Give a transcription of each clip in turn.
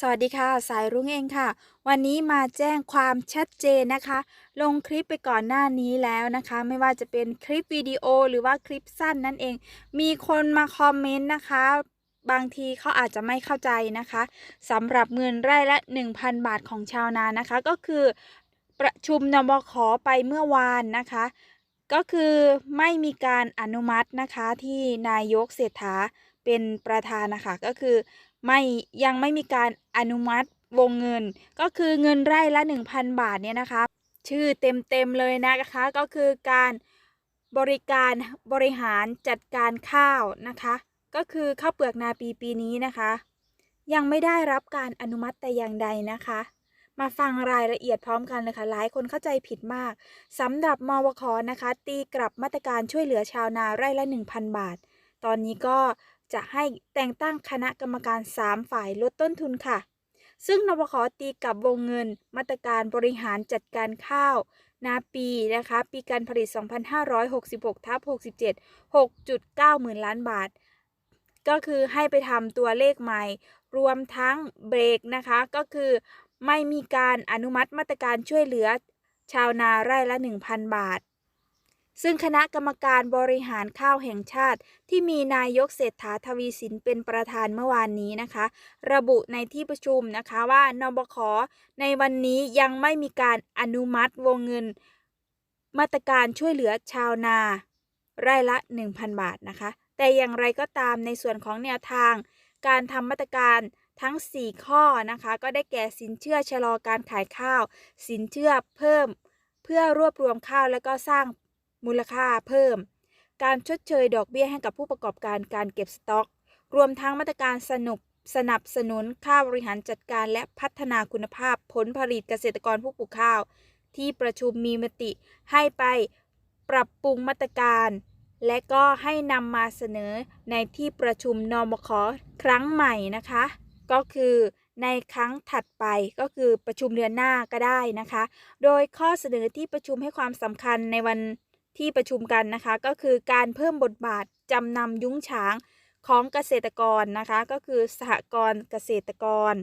สวัสดีค่ะ สายรุ้งเองค่ะ วันนี้มาแจ้งความชัดเจนนะคะ ลงคลิปไปก่อนหน้านี้แล้วนะคะ ไม่ว่าจะเป็นคลิปวิดีโอหรือว่าคลิปสั้นนั่นเอง มีคนมาคอมเมนต์นะคะ บางทีเขาอาจจะไม่เข้าใจนะคะสำหรับเงินไร่ละ 1,000 บาทของชาวนานะคะ ก็คือประชุมนบขไปเมื่อวานนะคะ ก็คือไม่มีการอนุมัตินะคะที่นายกเศรษฐาเป็นประธานนะคะก็คือ ไม่ยังไม่มีการอนุมัติวงเงิน ก็คือเงินไร่ละ 1,000 บาทเนี่ยนะคะ ชื่อเต็มๆเลยนะคะ ก็คือการบริการบริหารจัดการข้าวนะคะ ก็คือข้าวเปลือกนาปีปีนี้นะคะ ยังไม่ได้รับการอนุมัติแต่อย่างใดนะคะ มาฟังรายละเอียดพร้อมกันเลยค่ะหลายคนเข้าใจผิดมากสำหรับมวคนะคะ ตีกลับมาตรการช่วยเหลือชาวนาไร่ละ 1,000 บาท ตอนนี้ก็ จะให้แต่งตั้งคณะกรรมการ 3 ฝ่ายลดต้นทุนค่ะ ซึ่งนวคตีกับวงเงิน มาตรการบริหารจัดการข้าว นาปีนะคะ ปีการผลิต 2566ทับ67 6.9 หมื่นล้านบาท ก็คือให้ไปทำตัวเลขใหม่ รวมทั้งเบรกนะคะ ก็คือไม่มีการอนุมัติมาตรการช่วยเหลือ ชาวนาไร่ละ 1,000 บาท ซึ่งคณะกรรมการบริหารข้าวแห่งชาติ ที่มีนายกเศรษฐาทวีสินเป็นประธานเมื่อวานนี้นะคะ ระบุในที่ประชุมนะคะว่านบขในวันนี้ยังไม่มีการอนุมัติวงเงิน มาตรการช่วยเหลือชาวนา ไร่ละ 1,000 บาทนะคะ แต่อย่างไรก็ตามในส่วนของแนวทาง การทำมาตรการทั้ง 4 ข้อนะคะ ก็ได้แก่สินเชื่อชะลอการขายข้าว สินเชื่อเพิ่ม เพื่อรวบรวมข้าวและก็สร้าง มูลค่าเพิ่ม การชดเชยดอกเบี้ยให้กับผู้ประกอบการการเก็บสต็อก รวมทั้งมาตรการสนุบสนับสนุนค่าบริหารจัดการและพัฒนาคุณภาพผลผลิตเกษตรกรผู้ปลูกข้าว ที่ประชุมมีมติให้ไปปรับปรุงมาตรการ และก็ให้นำมาเสนอในที่ประชุมนมคครั้งใหม่นะคะ ก็คือในครั้งถัดไปก็คือประชุมเดือนหน้าก็ได้นะคะ โดยข้อเสนอที่ประชุมให้ความสำคัญในวัน ที่ประชุมกันนะคะ ก็คือการเพิ่มบทบาทจำนำยุ้งฉางของเกษตรกรนะคะ ก็คือสหกรณ์เกษตรกร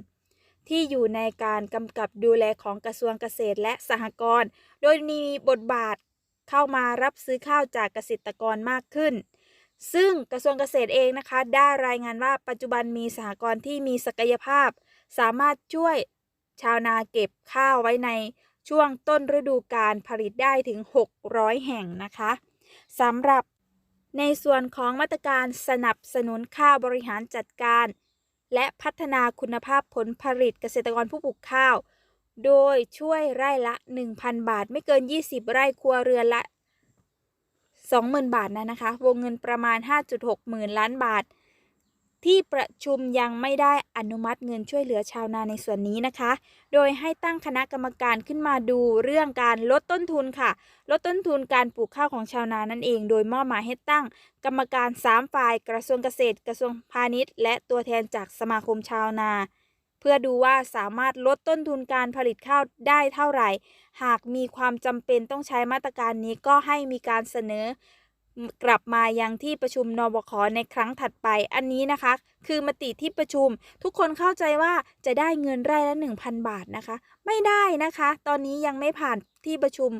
ที่อยู่ในการกำกับดูแลของกระทรวงเกษตรและสหกรณ์โดยมีบทบาทเข้ามารับซื้อข้าวจากเกษตรกรมากขึ้น ซึ่งกระทรวงเกษตรเองนะคะ ได้รายงานว่าปัจจุบันมีสหกรณ์ที่มีศักยภาพ สามารถช่วยชาวนาเก็บข้าวไว้ใน ช่วงต้นฤดูการผลิตได้ถึง 600 แห่งนะคะสำหรับในส่วนของมาตรการสนับสนุนข้าวบริหารจัดการ และพัฒนาคุณภาพผลผลิตเกษตรกรผู้ปลูกข้าว โดยช่วยไร่ละ 1,000 บาท ไม่เกิน 20 ไร่ครัวเรือนละ 20,000 บาทนะนะคะ วงเงินประมาณ 5.6 หมื่นล้านบาท ที่ประชุมยังไม่ได้อนุมัติเงินช่วยเหลือชาวนาในส่วนนี้นะคะ โดยให้ตั้งคณะกรรมการขึ้นมาดูเรื่องการลดต้นทุนค่ะ ลดต้นทุนการปลูกข้าวของชาวนานั่นเอง โดยมอบหมายให้ตั้งกรรมการ 3 ฝ่าย กระทรวงเกษตร กระทรวงพาณิชย์ และตัวแทนจากสมาคมชาวนา เพื่อดูว่าสามารถลดต้นทุนการผลิตข้าวได้เท่าไหร่ หากมีความจำเป็นต้องใช้มาตรการนี้ก็ให้มีการเสนอ กลับมายังที่ประชุมนบคในครั้งถัดไปอันนี้นะคะ คือมติที่ประชุม ทุกคนเข้าใจว่าจะได้เงินไร่ละ 1,000 บาทนะคะ ไม่ได้นะคะ ตอนนี้ยังไม่ผ่านที่ประชุม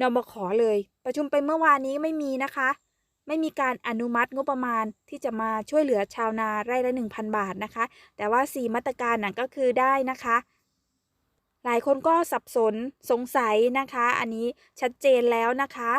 นบคเลย ประชุมไปเมื่อวานนี้ไม่มีนะคะ ไม่มีการอนุมัติงบประมาณที่จะมาช่วยเหลือชาวนาไร่ละ 1,000 บาทนะคะ แต่ว่า 4 มาตรการนั้นก็คือได้นะคะหลายคนก็สับสนสงสัยนะคะ อันนี้ชัดเจนแล้วนะคะ